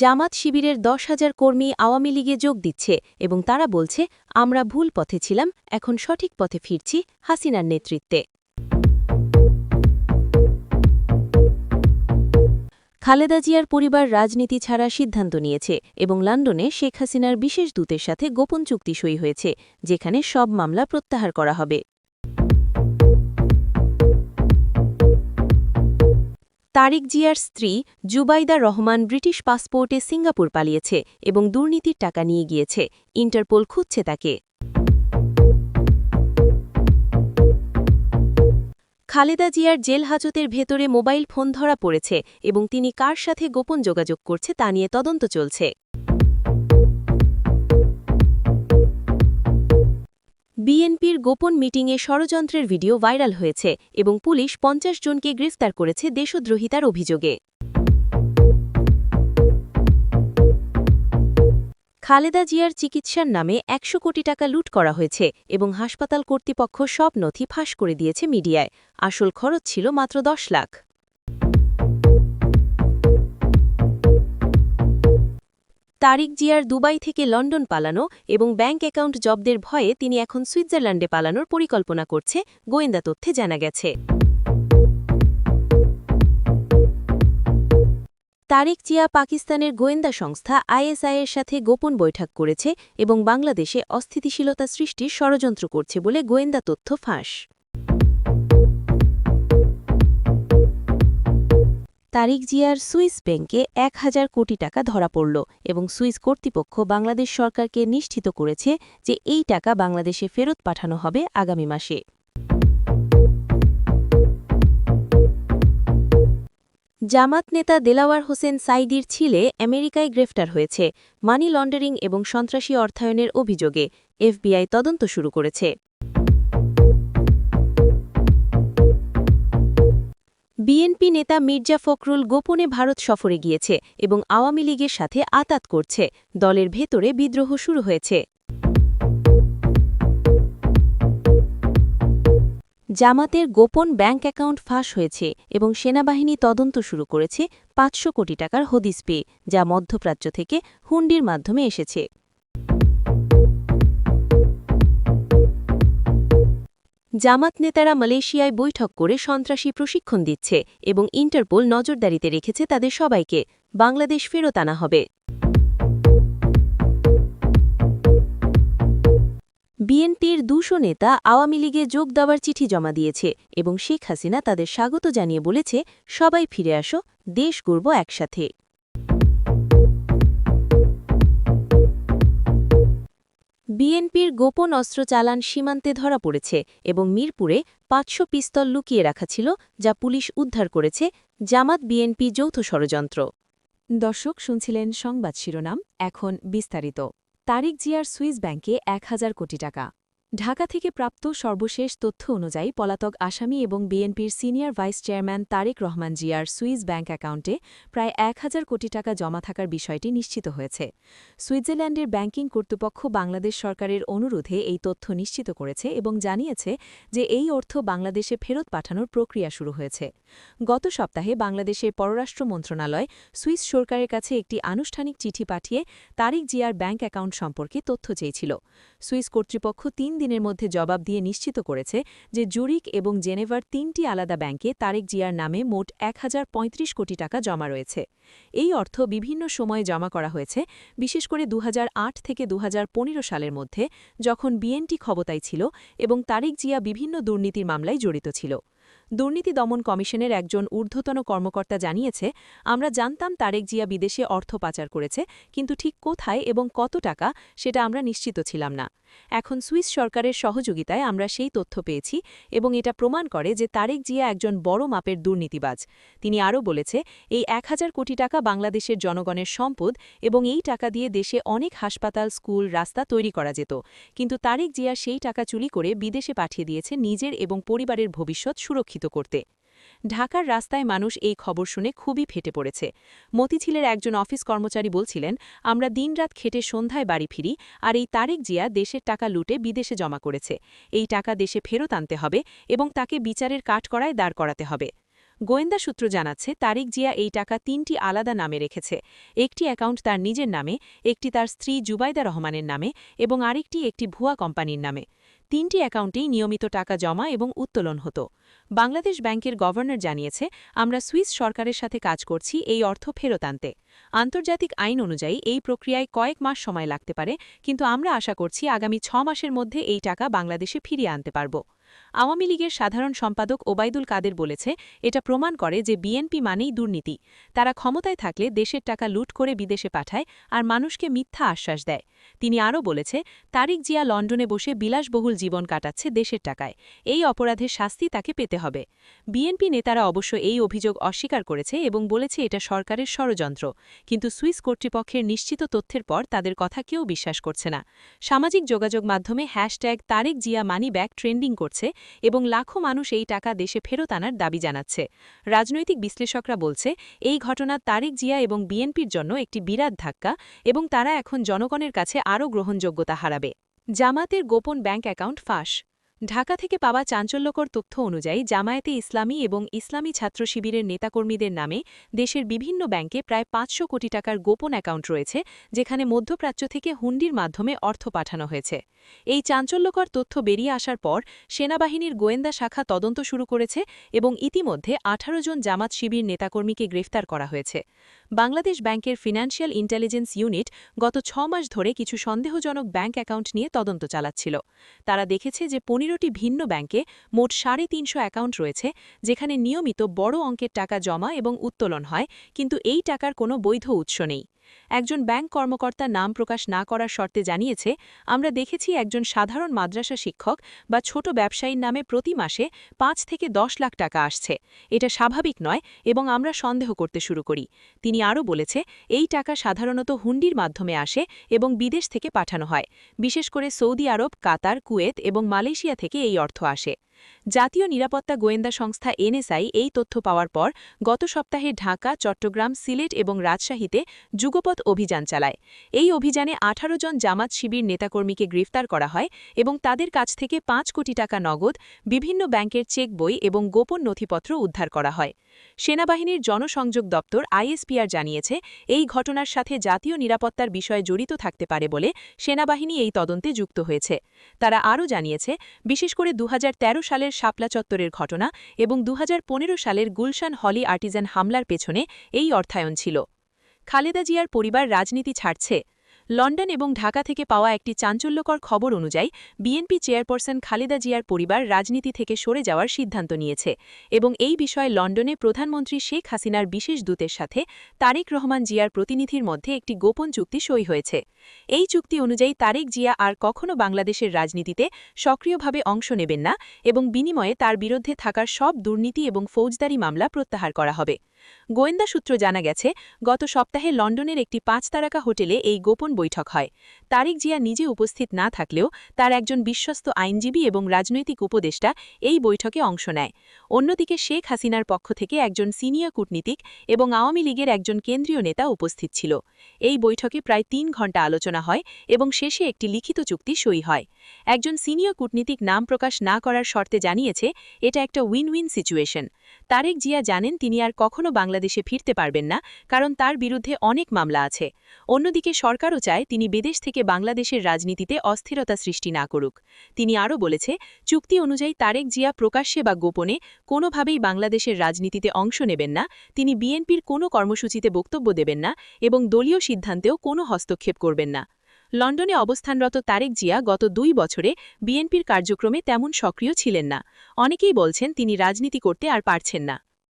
জামাত শিবিরের দশ হাজার কর্মী আওয়ামী লীগে যোগ দিচ্ছে এবং তারা বলছে, আমরা ভুল পথে ছিলাম, এখন সঠিক পথে ফিরছি হাসিনার নেতৃত্বে। খালেদা জিয়ার পরিবার রাজনীতি ছাড়া সিদ্ধান্ত নিয়েছে এবং লন্ডনে শেখ হাসিনার বিশেষ দূতের সাথে গোপন চুক্তি সই হয়েছে, যেখানে সব মামলা প্রত্যাহার করা হবে। তারিক জিয়ার স্ত্রী জুবাইদা রহমান ব্রিটিশ পাসপোর্টে সিঙ্গাপুর পালিয়েছে এবং দুর্নীতির টাকা নিয়ে গিয়েছে। ইন্টারপোল খুঁজছে তাকে। খালেদা জিয়ার জেল হাজতের ভেতরে মোবাইল ফোন ধরা পড়েছে এবং তিনি কার সাথে গোপন যোগাযোগ করছে তা নিয়ে তদন্ত চলছে। বিএনপির গোপন মিটিংয়ে ষড়যন্ত্রের ভিডিও ভাইরাল হয়েছে এবং পুলিশ পঞ্চাশ জনকে গ্রেফতার করেছে দেশদ্রোহিতার অভিযোগে। খালেদা জিয়ার চিকিৎসার নামে একশো কোটি টাকা লুট করা হয়েছে এবং হাসপাতাল কর্তৃপক্ষ সব নথি ফাঁস করে দিয়েছে মিডিয়ায়। আসল খরচ ছিল মাত্র দশ লাখ। তারিক জিয়ার দুবাই থেকে লন্ডন পালানো এবং ব্যাংক অ্যাকাউন্ট জব্দের ভয়ে তিনি এখন সুইজারল্যান্ডে পালানোর পরিকল্পনা করছে, গোয়েন্দা তথ্যে জানা গেছে। তারিক জিয়া পাকিস্তানের গোয়েন্দা সংস্থা আইএসআইয়ের সাথে গোপন বৈঠক করেছে এবং বাংলাদেশে অস্থিতিশীলতা সৃষ্টির ষড়যন্ত্র করছে বলে গোয়েন্দা তথ্য ফাঁস। তারিক জিয়ার সুইস ব্যাংকে এক হাজার কোটি টাকা ধরা পড়ল এবং সুইস কর্তৃপক্ষ বাংলাদেশ সরকারকে নিশ্চিত করেছে যে এই টাকা বাংলাদেশে ফেরত পাঠানো হবে আগামী মাসে। জামাত নেতা দেলাওয়ার হোসেন সাইদির ছিলে আমেরিকায় গ্রেফতার হয়েছে, মানি লন্ডারিং এবং সন্ত্রাসী অর্থায়নের অভিযোগে এফবিআই তদন্ত শুরু করেছে। বিএনপি নেতা মির্জা ফখরুল গোপনে ভারত সফরে গিয়েছে এবং আওয়ামী লীগের সাথে আতাত করছে। দলের ভেতরে বিদ্রোহ শুরু হয়েছে। জামাতের গোপন ব্যাংক অ্যাকাউন্ট ফাঁস হয়েছে এবং সেনাবাহিনী তদন্ত শুরু করেছে পাঁচশো কোটি টাকার হদিস পেয়ে, যা মধ্যপ্রাচ্য থেকে হুন্ডির মাধ্যমে এসেছে। জামাত নেতারা মালয়েশিয়ায় বৈঠক করে সন্ত্রাসী প্রশিক্ষণ দিচ্ছে এবং ইন্টারপোল নজরদারিতে রেখেছে তাদের সবাইকে। বাংলাদেশ ফেরত আনা হবে। বিএনপির দুশো নেতা আওয়ামী লীগে যোগ দেওয়ার চিঠি জমা দিয়েছে এবং শেখ হাসিনা তাদের স্বাগত জানিয়ে বলেছে, সবাই ফিরে আসো, দেশ গড়ব একসাথে। বিএনপির গোপন অস্ত্র চালান সীমান্তে ধরা পড়েছে এবং মিরপুরে পাঁচশো পিস্তল লুকিয়ে রাখা ছিল, যা পুলিশ উদ্ধার করেছে জামাত বিএনপি যৌথ ষড়যন্ত্র। দর্শক, শুনছিলেন সংবাদ শিরোনাম, এখন বিস্তারিত। তারিক জিয়ার সুইস ব্যাংকে এক হাজার কোটি টাকা। ঢাকা থেকে প্রাপ্ত সর্বশেষ তথ্য অনুযায়ী পলাতক আসামি এবং বিএনপির senior vice chairman Tarique Rahman জিয়ার সুইস ব্যাংক অ্যাকাউন্টে প্রায় এক হাজার কোটি টাকা জমা থাকার বিষয়টি নিশ্চিত হয়েছে। সুইজারল্যান্ডের ব্যাংকিং কর্তৃপক্ষ বাংলাদেশ সরকারের অনুরোধে এই তথ্য নিশ্চিত করেছে এবং জানিয়েছে যে এই অর্থ বাংলাদেশে ফেরত পাঠানোর প্রক্রিয়া শুরু হয়েছে। গত সপ্তাহে বাংলাদেশের পররাষ্ট্র মন্ত্রণালয় সুইস সরকারের কাছে একটি আনুষ্ঠানিক চিঠি পাঠিয়ে তারিক জিয়ার ব্যাংক অ্যাকাউন্ট সম্পর্কে তথ্য চেয়েছিল। সুইস কর্তৃপক্ষ তিন দিনের মধ্যে জবাব দিয়ে নিশ্চিত করেছে যে জুরিক এবং জেনেভার তিনটি আলাদা ব্যাংকে তারেক জিয়ার নামে মোট এক হাজার পঁয়ত্রিশ কোটি টাকা জমা রয়েছে। এই অর্থ বিভিন্ন সময়ে জমা করা হয়েছে, বিশেষ করে দু হাজার আট থেকে দুহাজার পনেরো সালের মধ্যে, যখন বিএনটি ক্ষমতায় ছিল এবং তারেক জিয়া বিভিন্ন দুর্নীতির মামলায় জড়িত ছিল। দুর্নীতি দমন কমিশনের একজন ঊর্ধ্বতন কর্মকর্তা জানিয়েছে, আমরা জানতাম তারেক জিয়া বিদেশে অর্থ পাচার করেছে, কিন্তু ঠিক কোথায় এবং কত টাকা সেটা আমরা নিশ্চিত ছিলাম না। এখন সুইস সরকারের সহযোগিতায় আমরা সেই তথ্য পেয়েছি এবং এটা প্রমাণ করে যে তারেক জিয়া একজন বড় মাপের দুর্নীতিবাজ। তিনি আরও বলেছে, এই এক হাজার কোটি টাকা বাংলাদেশের জনগণের সম্পদ এবং এই টাকা দিয়ে দেশে অনেক হাসপাতাল, স্কুল, রাস্তা তৈরি করা যেত। কিন্তু তারেক জিয়া সেই টাকা চুরি করে বিদেশে পাঠিয়ে দিয়েছে নিজের এবং পরিবারের ভবিষ্যৎ সুরক্ষিত করতে। ঢাকার রাস্তায় মানুষ এই খবর শুনে খুবই ফেটে পড়েছে। মতিঝিলের একজন অফিস কর্মচারী বলছিলেন, আমরা দিনরাত খেটে সন্ধ্যায় বাড়ি ফিরি আর এই তারেক জিয়া দেশের টাকা লুটে বিদেশে জমা করেছে। এই টাকা দেশে ফেরত আনতে হবে এবং তাকে বিচারের কাঠকড়ায় দাঁড় করাতে হবে। গোয়েন্দা সূত্র জানাচ্ছে, তারিক জিয়া এই টাকা তিনটি আলাদা নামে রেখেছে। একটি অ্যাকাউন্ট তার নিজের নামে, একটি তার স্ত্রী জুবাইদা রহমানের নামে এবং আরেকটি একটি ভুয়া কোম্পানির নামে। তিনটি অ্যাকাউন্টেই নিয়মিত টাকা জমা এবং উত্তোলন হতো। বাংলাদেশ ব্যাংকের গভর্নর জানিয়েছে, আমরা সুইস সরকারের সাথে কাজ করছি, এই অর্থ ফেরত আনতে। আন্তর্জাতিক আইন অনুযায়ী এই প্রক্রিয়ায় কয়েক মাস সময় লাগতে পারে, কিন্তু আমরা আশা করছি আগামী ছ মাসের মধ্যে এই টাকা বাংলাদেশে ফিরিয়ে আনতে পারব। আওয়ামী লীগের সাধারণ সম্পাদক ওবায়দুল কাদের বলেছে, এটা প্রমাণ করে যে বিএনপি মানেই দুর্নীতি। তারা ক্ষমতায় থাকলে দেশের টাকা লুট করে বিদেশে পাঠায় আর মানুষকে মিথ্যা আশ্বাস দেয়। তিনি আরও বলেছে, তারিক জিয়া লন্ডনে বসে বিলাসবহুল জীবন কাটাচ্ছে দেশের টাকায়। এই অপরাধের শাস্তি তাকে পেতে হবে। বিএনপি নেতারা অবশ্য এই অভিযোগ অস্বীকার করেছে এবং বলেছে এটা সরকারের ষড়যন্ত্র। কিন্তু সুইস কর্তৃপক্ষের নিশ্চিত তথ্যের পর তাদের কথা কেউ বিশ্বাস করছে না। সামাজিক যোগাযোগ মাধ্যমে hashtag Tarique Zia money bag trending করছে এবং লাখো মানুষ এই টাকা দেশে ফেরত আনার দাবি জানাচ্ছে। রাজনৈতিক বিশ্লেষকরা বলছে, এই ঘটনা তারেক জিয়া এবং বিএনপির জন্য একটি বিরাট ধাক্কা এবং তারা এখন জনগণের কাছে আরও গ্রহণযোগ্যতা হারাবে। জামাতের গোপন ব্যাংক অ্যাকাউন্ট ফাঁস। ঢাকা থেকে পাওয়া চাঞ্চল্যকর তথ্য অনুযায়ী, জামায়াতে ইসলামী এবং ইসলামী ছাত্র শিবিরের নেতাকর্মীদের নামে দেশের বিভিন্ন ব্যাংকে প্রায় পাঁচশো কোটি টাকার গোপন অ্যাকাউন্ট রয়েছে, যেখানে মধ্যপ্রাচ্য থেকে হুন্ডির মাধ্যমে অর্থ পাঠানো হয়েছে। এই চাঞ্চল্যকর তথ্য বেরিয়ে আসার পর, সেনাবাহিনীর গোয়েন্দা শাখা তদন্ত শুরু করেছে এবং ইতিমধ্যে আঠারো জন জামাত শিবির নেতাকর্মীকে গ্রেফতার করা হয়েছে। বাংলাদেশ ব্যাংকের ফিনান্সিয়াল ইন্টেলিজেন্স ইউনিট গত ছ মাস ধরে কিছু সন্দেহজনক ব্যাংক অ্যাকাউন্ট নিয়ে তদন্ত চালাচ্ছিল। তারা দেখেছে যে পনেরোটি ভিন্ন ব্যাংকে মোট সাড়ে তিনশো অ্যাকাউন্ট রয়েছে, যেখানে নিয়মিত বড় অঙ্কের টাকা জমা এবং উত্তোলন হয়, কিন্তু এই টাকার কোনো বৈধ উৎস নেই। একজন ব্যাংক কর্মকর্তা নাম প্রকাশ না করার শর্তে জানিয়েছে, আমরা দেখেছি একজন সাধারণ মাদ্রাসা শিক্ষক বা ছোট ব্যবসায়ীর নামে প্রতি মাসে পাঁচ থেকে দশ লাখ টাকা আসছে। এটা স্বাভাবিক নয় এবং আমরা সন্দেহ করতে শুরু করি। তিনি আরও বলেছে, এই টাকা সাধারণত হুন্ডির মাধ্যমে আসে এবং বিদেশ থেকে পাঠানো হয়। বিশেষ করে সৌদি আরব, কাতার, কুয়েত এবং মালয়েশিয়া থেকে এই অর্থ আসে। জাতীয় নিরাপত্তা গোয়েন্দা সংস্থা এনএসআই এই তথ্য পাওয়ার পর গত সপ্তাহে ঢাকা, চট্টগ্রাম, সিলেট এবং রাজশাহীতে যুগপথ অভিযান চালায়। এই অভিযানে ১৮ জন জামাত শিবির নেতাকর্মীকে গ্রেফতার করা হয় এবং তাদের কাছ থেকে পাঁচ কোটি টাকা নগদ, বিভিন্ন ব্যাংকের চেক বই এবং গোপন নথিপত্র উদ্ধার করা হয়। সেনাবাহিনীর জনসংযোগ দপ্তর আইএসপিআর জানিয়েছে, এই ঘটনার সাথে জাতীয় নিরাপত্তার বিষয়ে জড়িত থাকতে পারে বলে সেনাবাহিনী এই তদন্তে যুক্ত হয়েছে। তারা আরও জানিয়েছে, বিশেষ করে দু হাজার তেরো সালের শাপলা চত্বরের ঘটনা এবং দু হাজার পনেরো সালের গুলশান হলি আর্টিজান হামলার পেছনে এই অর্থায়ন ছিল। খালেদা জিয়ার পরিবার রাজনীতি ছাড়ছে। লন্ডন এবং ঢাকা থেকে পাওয়া একটি চাঞ্চল্যকর খবর অনুযায়ী বিএনপি চেয়ারপারসন খালেদা জিয়ার পরিবার রাজনীতি থেকে সরে যাওয়ার সিদ্ধান্ত নিয়েছে এবং এই বিষয়ে লন্ডনে প্রধানমন্ত্রী শেখ হাসিনার বিশেষ দূতের সাথে তারেক রহমান জিয়ার প্রতিনিধির মধ্যে একটি গোপন চুক্তি সই হয়েছে। এই চুক্তি অনুযায়ী তারেক জিয়া আর কখনো বাংলাদেশের রাজনীতিতে সক্রিয়ভাবে অংশ নেবেন না এবং বিনিময়ে তার বিরুদ্ধে থাকার সব দুর্নীতি এবং ফৌজদারি মামলা প্রত্যাহার করা হবে। গোয়েন্দা সূত্র জানা গেছে, গত সপ্তাহে লন্ডনের একটি পাঁচ তারকা হোটেলে এই গোপন বৈঠক হয়। তারিক জিয়া নিজে উপস্থিত না থাকলেও তার একজন বিশ্বস্ত আইনজীবী এবং রাজনৈতিক উপদেষ্টা এই বৈঠকে অংশ নেয়। অন্যদিকে শেখ হাসিনার পক্ষ থেকে একজন সিনিয়র কূটনীতিক এবং আওয়ামী লীগের একজন কেন্দ্রীয় নেতা উপস্থিত ছিল। এই বৈঠকে প্রায় তিন ঘণ্টা আলোচনা হয় এবং শেষে একটি লিখিত চুক্তি সই হয়। একজন সিনিয়র কূটনীতিক নাম প্রকাশ না করার শর্তে জানিয়েছে, এটা একটা win win situation. Tarique Zia জানেন তিনি আর কখনো বাংলাদেশে ফিরতে পারবেন না, কারণ তার বিরুদ্ধে অনেক মামলা আছে। অন্যদিকে সরকারও চায় তিনি বিদেশ থেকে বাংলাদেশের রাজনীতিতে অস্থিরতা সৃষ্টি না করুক। তিনি আরও বলেছে, চুক্তি অনুযায়ী তারেক জিয়া প্রকাশ্যে বা গোপনে কোনোভাবেই বাংলাদেশের রাজনীতিতে অংশ নেবেন না, তিনি বিএনপির কোনো কর্মসূচিতে বক্তব্য দেবেন না এবং দলীয় সিদ্ধান্তেও কোনো হস্তক্ষেপ করবেন না। লন্ডনে অবস্থানরত তারেক জিয়া গত দুই বছরে বিএনপির কার্যক্রমে তেমন সক্রিয় ছিলেন না। অনেকেই বলছেন তিনি রাজনীতি করতে আর পারছেন না।